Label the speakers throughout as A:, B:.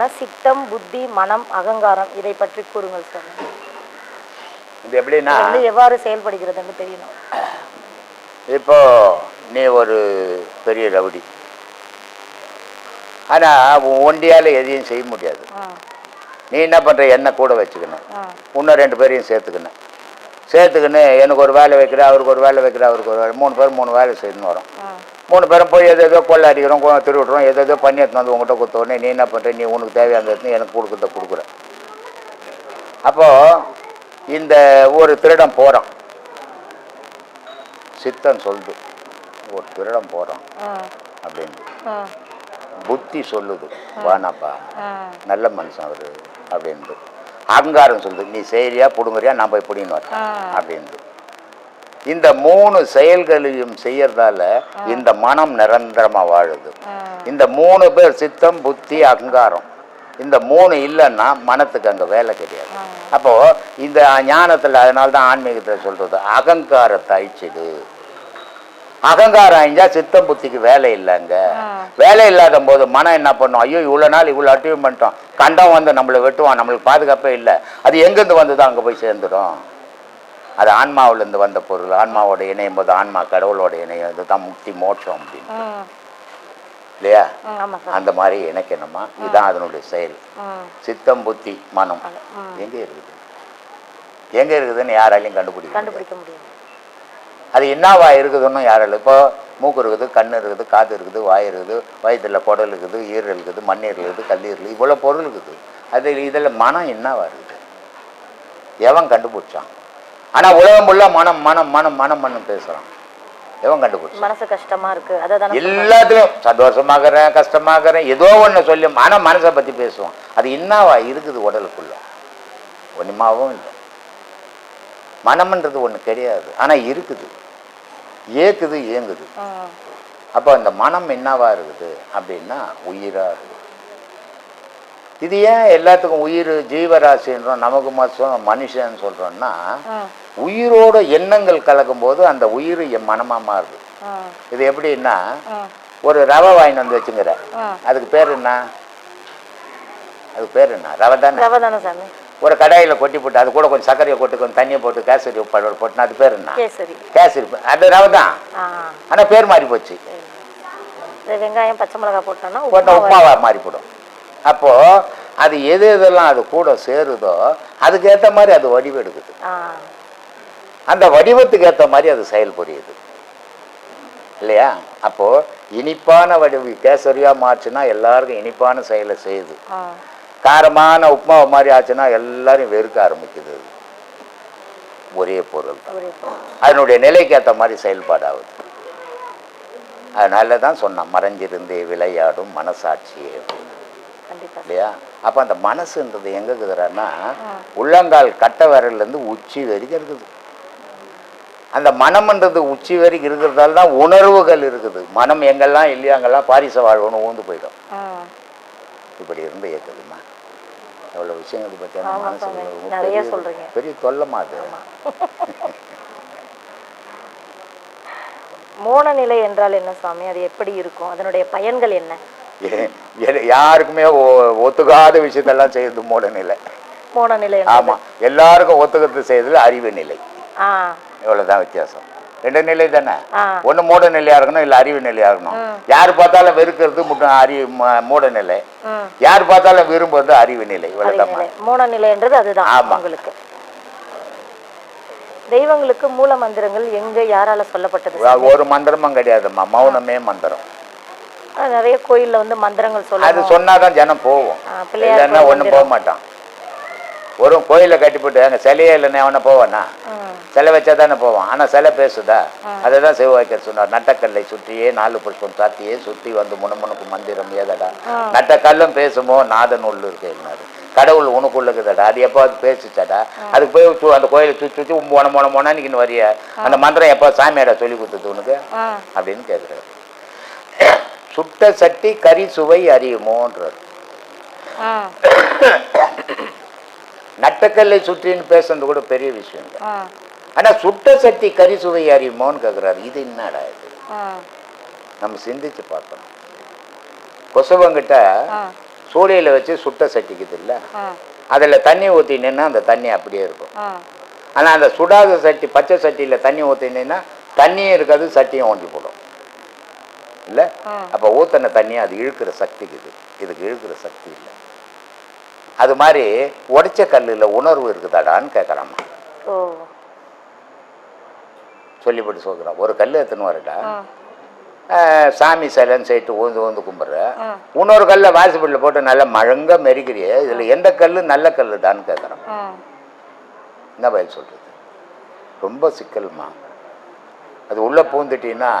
A: மனசித்தம் புத்தி மனம் அகங்காரம் இதை பற்றி கூறுங்கள் சாமி
B: இது எப்படின்னா
A: வந்து எவ்வாறு செயல்படுகிறதுன்னு தெரியணும்.
B: இப்போ நீ ஒரு பெரிய ரவுடி. ஆனால் ஒண்டியால் எதையும் செய்ய முடியாது. நீ என்ன பண்ணுற என்ன கூட வச்சுக்கணும். இன்னும் ரெண்டு பேரையும் சேர்த்துக்கணும். சேர்த்துக்கின்னு எனக்கு ஒரு வேலை வைக்கிற அவருக்கு ஒரு வேலை வைக்கிற அவருக்கு ஒரு வேலை. மூணு பேர் மூணு வேலை செய்யணும் வரும். மூணு பேரும் போய் எது ஏதோ கொள்ள அடிக்கிறோம் திருடுறோம் எது ஏதோ பண்ணி எடுத்துன்னு வந்து உங்கள்கிட்ட கொடுத்தோடனே நீ என்ன பண்ணுற நீ உனக்கு எடுத்து எனக்கு கொடுக்குறத கொடுக்குற அப்போது இந்த ஒரு திருடன் போகிறான் சித்தன் சொல்லுது ஒரு திருடன் போகிறான்
A: ம்,
B: அப்படின்னு. புத்தி சொல்லுது வானாப்பா நல்ல மனுஷன் அவர். அப்படின்ட்டு அகங்காரம் சொல்லுது நீ செய்யறியா பிடுங்குறியா நான் போய்
A: ஆ.
B: அப்படின்ட்டு இந்த மூணு செயல்களையும் செய்யறதால இந்த மனம் நிரந்தரமா வாழுது. இந்த மூணு பேர் சித்தம் புத்தி அகங்காரம். இந்த மூணு இல்லைன்னா மனத்துக்கு அங்க வேலை கிடையாது. அப்போ இந்த ஞானத்துல அதனால தான் ஆன்மீகத்துல சொல்றது. அகங்காரத்தை அழிச்சிடு. அகங்காரம் அழிஞ்சா சித்தம் புத்திக்கு வேலை இல்லைங்க. வேலை இல்லாத போது மனம் என்ன பண்ணும்? ஐயோ இவ்வளோ நாள் இவ்வளோ அட்டிவ் பண்ணிட்டோம். கண்டம் வந்து நம்மளை வெட்டுவான். நம்மளுக்கு பாதுகாப்பே இல்லை. அது எங்கேருந்து வந்ததோ அங்கே போய் சேர்ந்துடும். அது ஆன்மாவிலேருந்து வந்த பொருள். ஆன்மாவோட இணையும் போது ஆன்மா கடவுளோட இணையும். இதுதான் முக்தி மோட்சம் அப்படின்னு. இல்லையா? அந்த மாதிரி இணைக்கணுமா இதுதான் அதனுடைய செயல். சித்தம் புத்தி மனம். எங்கே இருக்குது? எங்கே இருக்குதுன்னு யாராலையும் கண்டுபிடிக்க.
A: கண்டுபிடிக்க முடியும்
B: அது என்னவா இருக்குதுன்னு யாராலும் இப்போ மூக்கு இருக்குது கண் இருக்குது காது இருக்குது வாய் இருக்குது வயிற்றுல குடல் இருக்குது ஈரல் இருக்குது மண்ணீரல் இருக்குது கல்லீரல் இருக்குது இவ்வளோ பொருள் இருக்குது. அது இதில் மனம் என்னவா இருக்குது எவன் கண்டுபிடிச்சான்? ஆனால் உலகம் ஃபுல்லா மனம் மனம் மனம் மனம் மனம் பேசுகிறான் எவன் கண்டுபிடிச்சான்?
A: மனசு கஷ்டமா இருக்கு. அதை தானே
B: எல்லாத்துலயும் சந்தோஷமாகறேன் கஷ்டமாகறேன் ஏதோ ஒன்று சொல்லி ஆனால் மனசை பற்றி பேசுவான். அது என்னவா இருக்குது உடலுக்குள்ள? ஒன்றுமாவும் இல்லை. மனம்ன்றது ஒன்று கிடையாது. ஆனால் இருக்குது. ஏக்குது
A: ம்,
B: அப்போ அந்த மனம் என்னவா இருக்குது அப்படின்னா உயிரா இருக்குது. இது ஏன் எல்லாத்துக்கும் உயிர் ஜீவராசின்றோம் நமக்கு மட்டும் மனுஷன் சொல்றோம்னா உயிரோட எண்ணங்கள் கலக்கும் போது அந்த உயிர் என் மனமா மாறுது. இது எப்படின்னா ஒரு ரவை வாங்கிட்டு வந்து வச்சுங்கிற. அதுக்கு பேர் என்ன? அதுக்கு பேர் என்ன? ரவை தானே?
A: ரவை தானே சாமி.
B: ஒரு கடாயில் கொட்டி போட்டு அது கூட கொஞ்சம் சர்க்கரையை போட்டு கொஞ்சம் தண்ணியை போட்டு கேசரி பழம் போட்டுனா அது பேர் என்ன?
A: கேசரி.
B: அது ரவை தான். ஆனால் பேர் மாறி போச்சு.
A: வெங்காயம் பச்சை மிளகாய் போட்டோம்னா
B: போட்ட
A: உப்புமா
B: உப்புமாவா மாறி போடும். அப்போ அது எது எதெல்லாம் அது கூட சேருதோ அதுக்கேற்ற மாதிரி அது வடிவெடுக்குது அந்த வடிவத்துக்கு ஏற்ற மாதிரி அது செயல்புரியுது இல்லையா? அப்போ இனிப்பான வடிவு கேசரியா மாற்றுனா எல்லாருக்கும் இனிப்பான செயலை செய்யுது. காரமான உப்புமாவை மாதிரி ஆச்சுன்னா எல்லாரும் வெறுக்க ஆரம்பிக்குது. ஒரே பொருள். அதனுடைய நிலைக்கு ஏற்ற மாதிரி செயல்பாடு ஆகுது அதனால தான் சொன்னேன் மறைஞ்சிருந்தே விளையாடும் மனசாட்சியே. இல்லையா? அப்போ அந்த மனசுன்றது எங்க இருக்குதுன்னா உள்ளங்கால் கட்டை விரல்லேருந்து உச்சி வரைக்கும் இருக்குது. அந்த மனம்ன்றது உச்சி வரைக்கும் இருக்கிறதால தான் உணர்வுகள் இருக்குது. மனம் எங்கெல்லாம் இல்லையோ அங்கெல்லாம் பாரிச வாழ்வுன்னு ஊந்து போயிடும். இப்படி இருந்து ஏற்றுதுமா எவ்வளோ விஷயங்கள்
A: ஆமா
B: மனசு
A: நிறைய சொல்றீங்க.
B: பெரிய தொல்லமா அது
A: மோன நிலை என்றால் என்ன சுவாமி அது எப்படி இருக்கும்? அதனுடைய பயன்கள் என்ன?
B: யாருக்குமே ஒத்துக்காத விஷயத்தெல்லாம் செய்யுது மூட நிலை.
A: மோன நிலை
B: ஆமா எல்லாருக்கும் ஒத்துக்கிறது செய்யறதுல அறிவு நிலை.
A: ஆ.
B: இவ்வளவுதான் வித்தியாசம். ரெண்டு நிலை தானே? ஒண்ணு மூட நிலையா இருக்கணும் இல்ல அறிவு நிலையா இருக்கணும். யார் பார்த்தாலும் வெறுக்கிறது முட்ட அறிவு மூட நிலை. யார் பார்த்தாலும் விரும்புறது அறிவு நிலை
A: மோன நிலைன்றது அதுதான்
B: ஆமா.
A: உங்களுக்கு. தெய்வங்களுக்கு மூல மந்திரங்கள் எங்க யாரால சொல்லப்பட்டது?
B: ஒரு மந்திரமும் கிடையாதும்மா மௌனமே மந்திரம்.
A: நிறைய கோயில்ல வந்து மந்திரங்கள்
B: அது
A: சொல்லணும்.
B: சொன்னாதான் ஜனம் இல்லைன்னா
A: கோயில்
B: ஒண்ணும் போக மாட்டான் ஒரு கோயிலை கட்டிவிட்டு அங்கே சிலையே இல்லைன்னா அவனை போவானா? சிலை வச்சா தானே போவான்? ஆனால் சிலை பேசுதா? அதை தான் சிவவாக்கியர் சொன்னார். நட்டக்கல்லை சுற்றியே நாலு புஷ்பம் சாத்தியே சுற்றி வந்து முணுமுணுக்கு மந்திரம் ஏதடா? நட்டக்கல்லும் பேசுமோ? நாதன் உள்ளு இருக்கேன்னாரு கடவுள் உனக்குள்ள இருக்குதாடா அது எப்போ அது பேசிச்சாடா அதுக்கு போய் அந்த கோயிலை சுற்றி சுற்றி மொன மொன மொனான்னு வரிய? அந்த மந்திரம் எப்போ சாமியாரா சொல்லி கொடுத்தது உனக்கு? அப்படின்னு கேட்குறாரு. சுட்ட சட்டி கறி சுவை அறியுமோன்றார். நட்டக்கல்லை சுற்றின்னு பேசுறது கூட பெரிய விஷயம் இல்லை.
A: ஆ.
B: ஆனால் சுட்ட சட்டி கறி சுவை அறியுமோன்னு கேட்குறாரு இது என்னடா இது? நம்ம சிந்திச்சு பார்க்கணும். கொசவங்கிட்ட சூளையில் வச்சு சுட்ட சட்டிக்குது இல்லை? அதில் தண்ணி ஊற்றினேன்னா அந்த தண்ணி அப்படியே இருக்கும்.
A: ஆ.
B: ஆனால் அந்த சுடாத சட்டி பச்சை சட்டியில் தண்ணி ஊற்றினேன்னா தண்ணியும் இருக்காது சட்டியும் ஓண்டி போடும். இல்லை. அப்போ ஊற்றின தண்ணி அது இழுக்கிற சக்திக்கு இது. இதுக்கு இழுக்கிற சக்தி இல்லை. அது மாதிரி உடைச்ச கல்லில் உணர்வு இருக்குதாடான்னு கேட்குறாம்மா சொல்லிப்பட்டு சொல்கிறான் ஒரு கல் எடுத்துன்னு வரடா. சாமி சிலைன்னு சொல்லிட்டு ஊந்து ஊந்து கும்பிட்ற. இன்னொரு கல்லை வாசிப்படியில் போட்டு நல்லா மழங்க மெரிக்கிறிய இதில் எந்த கல் நல்ல கல்லுதான்னு கேட்குறான் என்ன பதில் சொல்கிறது ரொம்ப சிக்கல்மா. அது உள்ளே பூந்துட்டீங்கன்னா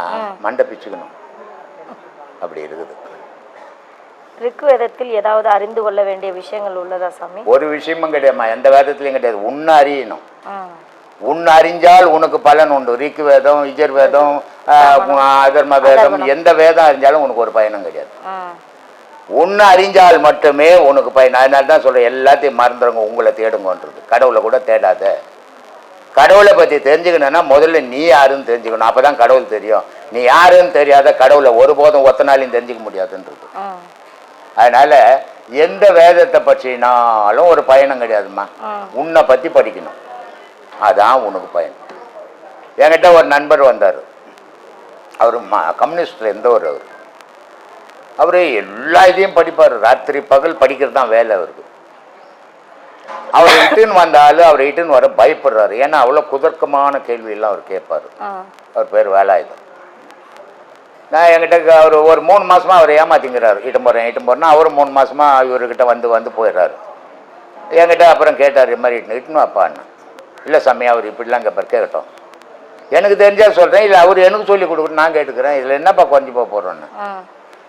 B: மண்டை பிச்சுக்கணும். அப்படி இருக்குது.
A: ரிக்வேதத்தில் ஏதாவது அறிந்து கொள்ள வேண்டிய விஷயங்கள் உள்ளதா சாமி?
B: ஒரு விஷயமும் கிடையாதும்மா. எந்த வேதத்துலையும் கிடையாது. உன்னை அறியணும். உன் அறிஞ்சால் உனக்கு பலன் உண்டு. ரிக்கு வேதம் இஜர் வேதம் அதர்ம வேதம் எந்த வேதம் அறிஞ்சாலும் உனக்கு ஒரு பயனும் கிடையாது. உன்னை அறிஞ்சால் மட்டுமே உனக்கு பயன். அதனால தான் சொல்கிறேன் எல்லாத்தையும் மறந்துடுங்க உங்களை தேடுங்கன்றது. கடவுளை கூட தேடாத. கடவுளை பற்றி தெரிஞ்சுக்கணும்னா முதல்ல நீ யாருன்னு தெரிஞ்சுக்கணும். அப்போ தான் கடவுள் தெரியும். நீ யாருன்னு தெரியாத கடவுளை ஒருபோதும் ஒத்த நாளையும் தெரிஞ்சுக்க முடியாதுன்றது. அதனால எந்த வேதத்தை பற்றினாலும் ஒரு பயணம் கிடையாதும்மா.
A: ஆ.
B: உன்னை பற்றி படிக்கணும். அதான் உனக்கு பயன். என்கிட்ட ஒரு நண்பர் வந்தார். அவர் ம கம்யூனிஸ்டில் இருந்தவர் அவர்? அவர் எல்லா இதையும் படிப்பார். ராத்திரி பகல் படிக்கிறது தான் வேலை அவருக்கு. அவர் இட்டுன்னு வந்தாலும் அவர் இட்டுன்னு வர பயப்படுறாரு. ஏன்னா அவ்வளோ குதர்க்கமான கேள்வியெல்லாம் அவர் கேட்பார். அவர் பேர் வேலாயுதம் நான் என்கிட்ட அவர் ஒரு மூணு மாசமா அவர் ஏமாத்திங்கிறாரு. இட்டும் போகிறேன் இட்டும் போகிறேன்னா அவரும் மூணு மாசமா இவர்கிட்ட வந்து வந்து போயிடுறாரு. என்கிட்ட அப்புறம் கேட்டார் இது மாதிரி இட்டுன்னு இட்டுன்னு அப்பான்னு இல்லை சாமி அவர் இப்படிலாம் கேட்பார் கேட்கட்டும். எனக்கு தெரிஞ்சா சொல்கிறேன் இல்லை அவர் எனக்கு சொல்லி கொடுக்குறது நான் கேட்டுக்கிறேன். இதில் என்னப்பா குறைஞ்சி போக போகிறோன்னு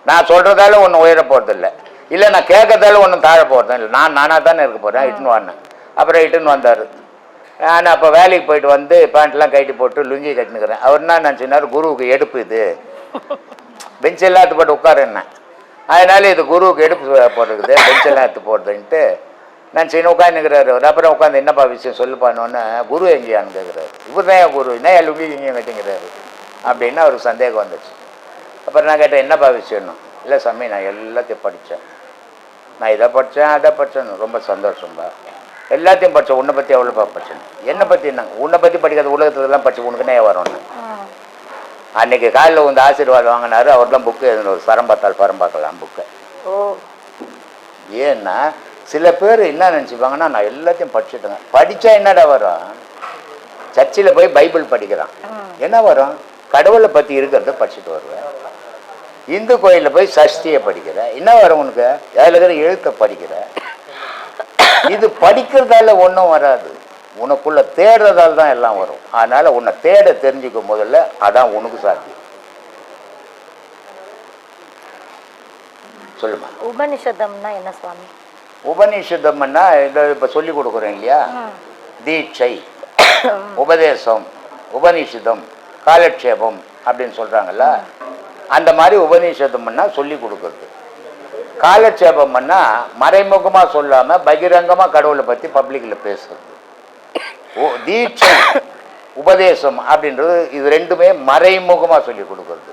B: நான் சொல்கிறதால ஒன்றும் உயர போகிறதில்ல இல்லை நான் கேட்கறதால ஒன்றும் தாழ போகிறதும் இல்லை. நான் நானாக தானே இருக்க போகிறேன் இட்டுன்னு வானேன் அப்புறம் இட்டுன்னு வந்தார். நான் அப்போ வேலைக்கு போயிட்டு வந்து பேண்ட்லாம் கட்டி போட்டு லுங்கி கட்டினுக்கிறேன். அவர் என்ன நினச்சினார் குருவுக்கு எடுப்பு இது. பெஞ்ச் எல்லாம் எடுத்து போட்டு உட்காருன்னேன் அதனால இது குருவுக்கு எடுப்பு போடுறது பெஞ்ச் எல்லாம் எடுத்து போடுறதுன்ட்டு நான் சரி உட்காந்துக்கிறாரு அவர் அப்புறம் உட்காந்து என்னப்பா விஷயம் சொல்லுப்பானோன்னு குரு எங்கேயான்னு கேட்குறாரு. இவர் தான் குரு என்ன லுங்கி இங்கேயும் கேட்டுங்கிறாரு. அப்படின்னு அவருக்கு சந்தேகம் வந்துச்சு. அப்புறம் நான் கேட்டேன் என்னப்பா விஷயம்னு? இல்லை சாமி நான் எல்லாத்தையும் படித்தேன். நான் இதை படித்தேன் அதை படித்தேன் ரொம்ப சந்தோஷம்பா. எல்லாத்தையும் படித்தேன். உன்னை பற்றி எவ்வளோப்பா படித்தேன் என்னை பற்றி என்ன உன்னை பற்றி படிக்காத உலகத்துலலாம் படித்து உனக்குன்னே வரணும்
A: ஆ
B: அன்னைக்கு காலையில் வந்து ஆசீர்வாதம் வாங்கினாரு. அவர்லாம் புக்கு எழுதின ஒரு சரம்பாத்தால் பரம்பாக்கலாம் புக்கு
A: ஓ.
B: ஏன்னா சில பேர் என்ன நினச்சிப்பாங்கன்னா நான் எல்லாத்தையும் படிச்சுட்டேங்க படித்தா என்னடா வரும்? சர்ச்சில் போய் பைபிள் படிக்கிறான். என்ன வரும்? கடவுளை பற்றி இருக்கிறத படிச்சுட்டு வருவேன். இந்து கோயிலில் போய் சஷ்டியை படிக்கிற. என்ன வரும் உனக்கு? அதில் இருக்கிற எழுத்தை படிக்கிற. இது படிக்கிறதால ஒன்றும் வராது. உனக்குள்ள தேடுறதால தான் எல்லாம் வரும். அதனால உன்னை தேட தெரிஞ்சுக்கும் முதல்ல அதான் உனக்கு சாத்தியம். சொல்லுமா.
A: உபனிஷதம்னா என்ன சுவாமி?
B: உபநிஷதம்னா இதை இப்போ சொல்லி கொடுக்குறேன் இல்லையா. தீட்சை உபதேசம் உபநிஷதம் காலட்சேபம் அப்படின்னு சொல்கிறாங்கல்ல அந்த மாதிரி உபநிஷதம்னா சொல்லி கொடுக்குறது. காலட்சேபம்னா மறைமுகமாக சொல்லாமல் பகிரங்கமாக கடவுளை பற்றி பப்ளிக்கில் பேசுறது. தீட்சை உபதேசம் அப்படின்றது இது ரெண்டுமே மறைமுகமாக சொல்லி கொடுக்குறது.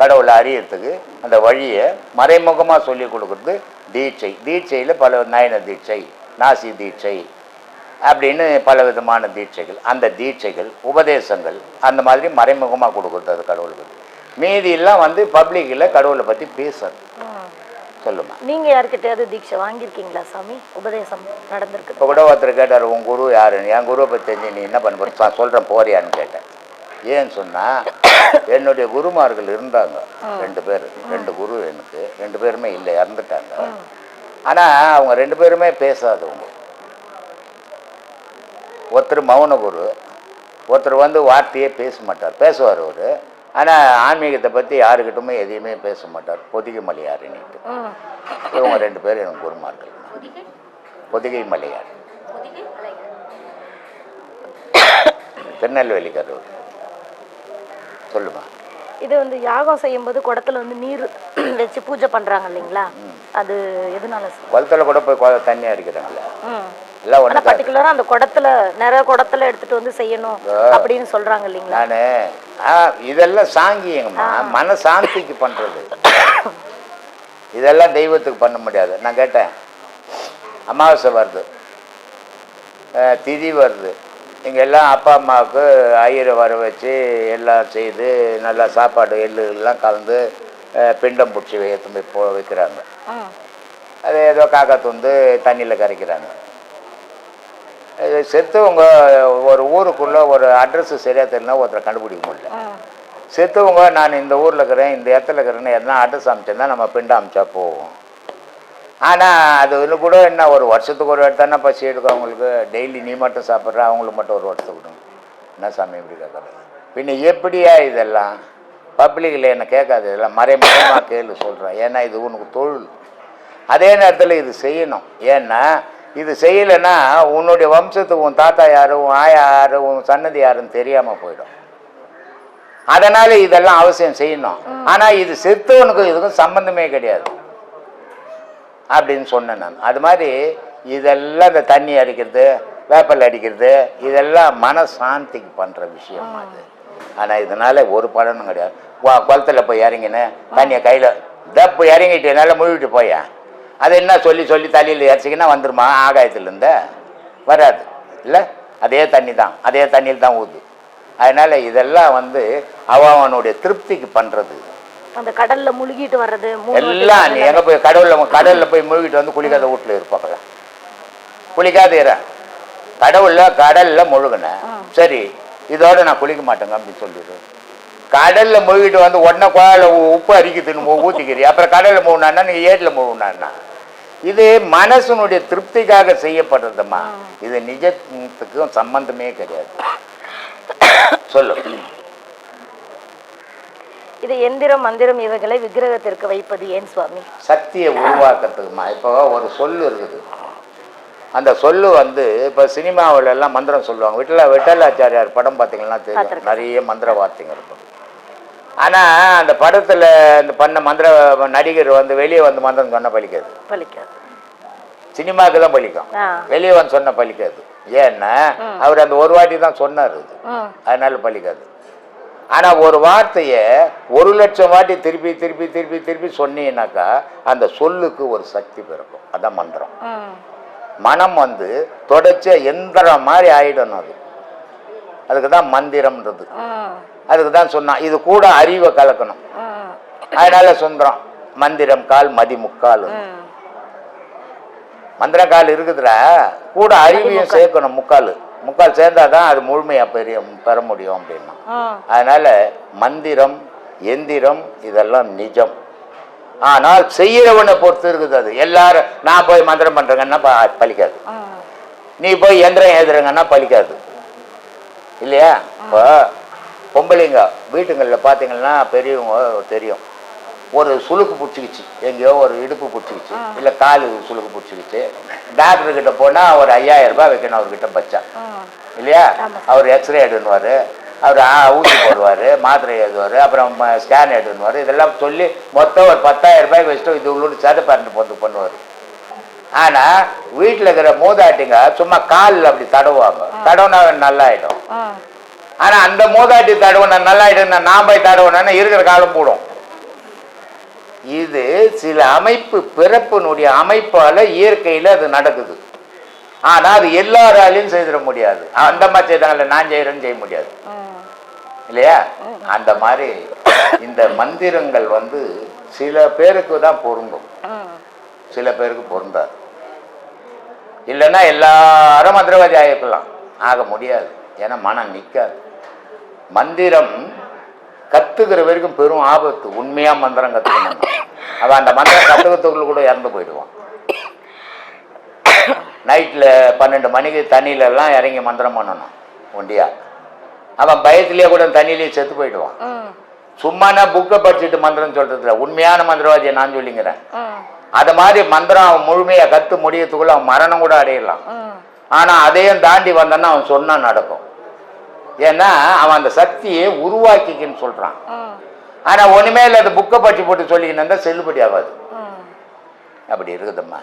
B: கடவுளை அறியறதுக்கு அந்த வழியை மறைமுகமாக சொல்லி கொடுக்குறது தீட்சை. தீட்சையில் பல நயன தீட்சை நாசி தீட்சை அப்படின்னு பல விதமான தீட்சைகள். அந்த தீட்சைகள் உபதேசங்கள் அந்த மாதிரி மறைமுகமாக கொடுக்குறது அது கடவுளுக்கு. மீதியெல்லாம் வந்து பப்ளிக்கில் கடவுளை பற்றி பேசுறது. சொல்லுமா.
A: நீங்க யார்கிட்டயாவது தீட்சை வாங்கியிருக்கீங்களா சாமி? உபதேசம் நடந்திருக்குது.
B: இப்போ கூட ஒருத்தர் கேட்டார் உன் குரு யாருன்னு என் குருவை பற்றி தெரிஞ்சு நீ என்ன பண்ண போற? நான் சொல்கிறேன் போறியான்னு கேட்டேன். ஏன்னு சொன்னால் என்னுடைய குருமார்கள் இருந்தாங்க. ரெண்டு பேர். ரெண்டு குரு எனக்கு. ரெண்டு பேருமே இல்லை இறந்துட்டாங்க. ஆனால் அவங்க ரெண்டு பேருமே பேசாதவங்க. ஒருத்தர் மௌன குரு ஒருத்தர் வந்து வார்த்தையே பேச மாட்டார். பேசுவார் அவர். ஆனால் ஆன்மீகத்தை பற்றி யாருக்கிட்டுமே எதையுமே பேச மாட்டார். பொதிகை மலையாருன்னுட்டு இவங்க ரெண்டு பேரும் எனக்கு குருமார்கள். பொதிகை? மலையார். திருநெல்வேலி கரூர். சொல்லுமா?
A: இது வந்து யாகம் செய்யும்போது குடத்துல வந்து நீர் வச்சு பூஜை பண்றாங்க இல்லைங்களா? அது எதனால
B: குளத்துல கூட போய் தண்ணி அடிக்கிறாங்கல்ல
A: ம்.
B: எல்லாம்
A: ஆனா
B: ஒன்று
A: பர்டிகுலரா அந்த குடத்துல நிறைய குடத்துல எடுத்துட்டு வந்து செய்யணும் அப்படின்னு சொல்றாங்க இல்லைங்களா?
B: நான் இதெல்லாம் சாங்கியங்கம்மா மன சாந்திக்கு பண்ணுறது இதெல்லாம் தெய்வத்துக்கு பண்ண முடியாது. நான் கேட்டேன். அமாவாசை வருது. திதி வருது. இங்கே எல்லாம் அப்பா அம்மாவுக்கு ஐயரை வர வச்சு எல்லாம் செய்து நல்லா சாப்பாடு எள்ளு எல்லாம் கலந்து பிண்டம் பிடிச்சி வைத்து போய் போ வைக்கிறாங்க அது ஏதோ காக்கா துண்டு தண்ணியில் கரைக்கிறாங்க. செத்தவங்க ஒரு ஊருக்குள்ளே ஒரு அட்ரஸ் சரியாக தெரியல ஒருத்தரை கண்டுபிடிக்க முடியல. செத்தவங்க நான் இந்த ஊரில் இருக்கிறேன் இந்த இடத்துல இருக்கிறேன்னு எதனா அட்ரஸ் அமைச்சேன்னா நம்ம பிண்டம் அமைச்சா போவோம் ஆனால் அது இன்னும் கூட என்ன ஒரு வருஷத்துக்கு ஒரு இடத்தானே பசி எடுக்கும் அவங்களுக்கு. டெய்லி நீ மட்டும் சாப்பிட்ற அவங்களுக்கு மட்டும் ஒரு வருஷத்துக்கு கொடுங்க. என்ன சாமி இப்படி கேட்குறது? பின்ன எப்படியா இதெல்லாம்? பப்ளிக்கில் என்ன கேட்காது இதெல்லாம் மறைமுகமாக கேளு சொல்கிறேன் ஏன்னா இது உனக்கு தொழில். அதே நேரத்தில் இது செய்யணும். ஏன்னா இது செய்யலைன்னா உன்னுடைய வம்சத்துக்கு உன் தாத்தா யாரு உன் ஆயா யாரு உன் சன்னதி யாருன்னு தெரியாமல் போயிடும். அதனால இதெல்லாம் அவசியம் செய்யணும். ஆனா இது செத்தவனுக்கும் இதுக்கும் சம்பந்தமே கிடையாது. அப்படின்னு சொன்னேன் நான். அது மாதிரி இதெல்லாம் இந்த தண்ணி அடிக்கிறது வேப்பல் அடிக்கிறது இதெல்லாம் மன சாந்திக்கு பண்ற விஷயம் அது. ஆனா இதனால ஒரு பலனும் கிடையாது. குளத்துல போய் இறங்கினேன். தண்ணியை கையில தப்பு இறங்கிட்டு நல்லா முழுவிட்டு போயேன். அது என்ன சொல்லி சொல்லி தலையில் இறச்சிக்கினா வந்துருமா? ஆகாயத்துலேருந்து வராது. இல்லை? அதே தண்ணி தான் அதே தண்ணியில் தான் ஊது. அதனால இதெல்லாம் வந்து அவன் அவனுடைய திருப்திக்கு பண்றது.
A: அந்த கடல்ல முழுகிட்டு வர்றது
B: எல்லாம் நீ எங்க போய் கடவுள்ல கடல்ல போய் முழுகிட்டு வந்து குளிக்காத வீட்டுல இருப்பாங்க. குளிக்காத கடவுள்ல கடல்ல முழுகின. சரி இதோட நான் குளிக்க மாட்டேங்க அப்படின்னு சொல்லிடு. கடல்ல முழுகிட்டு வந்து உடனே குழாயில உப்பு அரிக்குதுன்னு ஊத்திக்கிறீ அப்புறம் கடல்ல முழுனான்னா நீ ஏட்டில் முழுனான்னா இது மனசனுடைய திருப்திக்காக செய்யப்படுறதுமா? இது நிஜத்துக்கும் சம்பந்தமே கிடையாது. சொல்லு.
A: இது எந்திரம் மந்திரம் இவைகளை விக்கிரகத்திற்கு வைப்பது ஏன் சுவாமி?
B: சக்தியை உருவாக்கத்துக்குமா இப்போ ஒரு சொல்லு இருக்குது. அந்த சொல்லு வந்து இப்போ சினிமாவுல எல்லாம் மந்திரம் சொல்லுவாங்க. விட்டல விட்டலாச்சாரியார் படம் பார்த்தீங்கன்னா தெரியும். நிறைய மந்திர வார்த்தைங்க இருக்கும். ஆனால் அந்த படத்தில் இந்த பண்ண மந்திர நடிகர் வந்து வெளியே வந்து மந்திரம் சொன்ன பலிக்காது
A: பலிக்காது
B: சினிமாவுக்கு தான் பலிக்கும்
A: ஆ.
B: வெளியே வந்து சொன்ன பலிக்காது ஏன்னா அவர் அந்த ஒரு வாட்டி தான் சொன்னார் இது அதனால பலிக்காது ஆனால் ஒரு வார்த்தையை ஒரு லட்சம் வாட்டி திருப்பி திருப்பி திருப்பி திருப்பி சொன்னீங்கன்னாக்கா அந்த சொல்லுக்கு ஒரு சக்தி பிறக்கும். அதான் மந்திரம். மனம் வந்து தொடச்ச எந்திரம் மாதிரி ஆயிடணும் அது. அதுக்கு தான் மந்திரம்ன்றது அதுக்கு தான் சொன்னான் இது கூட அறிவை கலக்கணும். அதனால சுந்தரம் மந்திரம் கால் மதி முக்கால்.
A: ம்
B: மந்திரம் கால் இருக்குதுடா கூட அறிவையும் சேர்க்கணும் முக்கால். முக்கால் சேர்ந்தாதான் அது முழுமையா பெரிய பெற முடியும் அப்படின்னா. அதனால மந்திரம் எந்திரம் இதெல்லாம் நிஜம். ஆனால் செய்யறவனை பொறுத்து இருக்குது அது. எல்லாரும் நான் போய் மந்திரம் பண்றேங்கன்னா ப- பலிக்காது.
A: ம்
B: நீ போய் எந்திரம் எழுதுறங்கன்னா பலிக்காது. இல்லையா? இப்போ பொம்பளைங்க வீட்டுங்களில் பார்த்தீங்கன்னா பெரியவங்க தெரியும். ஒரு சுளுக்கு பிடிச்சிக்கிச்சு எங்கேயோ ஒரு இடுப்பு பிடிச்சிக்கிச்சு இல்லை கால் சுளுக்கு பிடிச்சிக்கிச்சு. டாக்டர் கிட்ட போனால் ஒரு ஐயாயிரம் ரூபாய் வைக்கணும் அவர்கிட்ட பச்சா. இல்லையா? அவர் எக்ஸ்ரே எடுன்னுவார். அவர் ஊசி போடுவார் மாத்திரை எழுதுவார் அப்புறம் ஸ்கேன் எடுன்னுவார். இதெல்லாம் சொல்லி மொத்தம் ஒரு பத்தாயிரம் ரூபாய்க்கு வச்சுட்டு இது உள்ளூர் சதை பரண்டு போட்டு பண்ணுவார். ஆனால் வீட்டில் இருக்கிற மூதாட்டிங்க சும்மா காலில் அப்படி தடவுவாங்க. தடவுனா நல்லா ஆயிடும்.
A: ம்
B: ஆனால் அந்த மூதாட்டி தடவுனா நல்லா ஆயிடும் நான் போய் தடவுனா இருக்கிற காலம் போடும். இது சில அமைப்பு பிறப்பினுடைய அமைப்பால இயற்கையில் அது நடக்குது. ஆனால் அது எல்லாராலையும் செய்திட முடியாது. அந்த மாதிரி செய்தாங்கல்ல நான் செய்கிறேன்னு செய்ய முடியாது. இல்லையா? அந்த மாதிரி இந்த மந்திரங்கள் வந்து சில பேருக்கு தான் பொருந்தும். சில பேருக்கு பொருந்தாது. இல்லைன்னா எல்லாரும் மந்திரவாதி ஆகிருக்கலாம். ஆக முடியாது. ஏன்னா மனம் நிற்காது மந்திரம் கத்துக்கிற வரைக்கும் பெரும் ஆபத்து. உண்மையா மந்திரம் கத்துக்கணும் அவன் அந்த மந்திரம் கத்துக்கிறதுக்குள்ள கூட இறந்து போயிடுவான். நைட்டில் பன்னெண்டு மணிக்கு தண்ணியில எல்லாம் இறங்கி மந்திரம் பண்ணணும் ஒண்டியா. அவன் பயத்திலேயே கூட தண்ணியிலேயே செத்து போயிடுவான். சும்மா நான் புக்கை படிச்சுட்டு மந்திரம் சொல்றதுல உண்மையான மந்திரவாதியை நான் சொல்லிங்கிறேன். அது மாதிரி மந்திரம் அவன் முழுமையா கத்து முடியத்துக்குள்ள அவன் மரணம் கூட அடையலாம். ஆனா அதையும் தாண்டி வந்தான்னா அவன் சொன்னா நடக்கும். ஏன்னா அவன் அந்த சக்தியை உருவாக்கிக்கின்னு சொல்றான். ஆனா ஒண்ணுமே இல்லை அது புக்கை பற்றி போட்டு சொல்லிக்கின்னு இருந்தா செல்லுபடி ஆகாது. அப்படி இருக்குதும்மா.